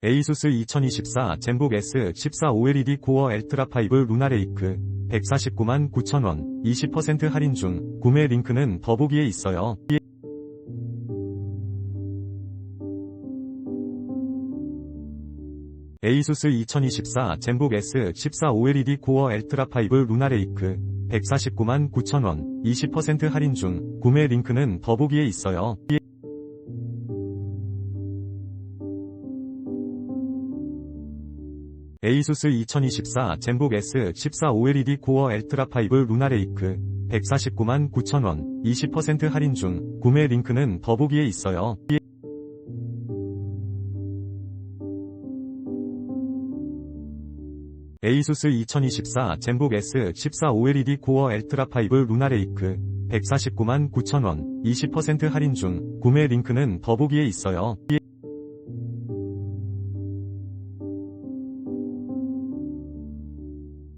에이수스 2024 젠북 S14 OLED 코어 엘트라 5 루나레이크 149만 9천원 20% 할인 중 구매 링크는 더보기에 있어요. 에이수스 2024 젠북 S14 OLED 코어 엘트라 5 루나레이크 149만 9천원 20% 할인 중 구매 링크는 더보기에 있어요. 에이수스 2024 젠북 S14 OLED 코어 엘트라 5 루나레이크 149만 9천원 20% 할인 중 구매 링크는 더보기에 있어요. 에이수스 2024 젠북 S14 OLED 코어 엘트라 5 루나레이크 149만 9천원 20% 할인 중 구매 링크는 더보기에 있어요.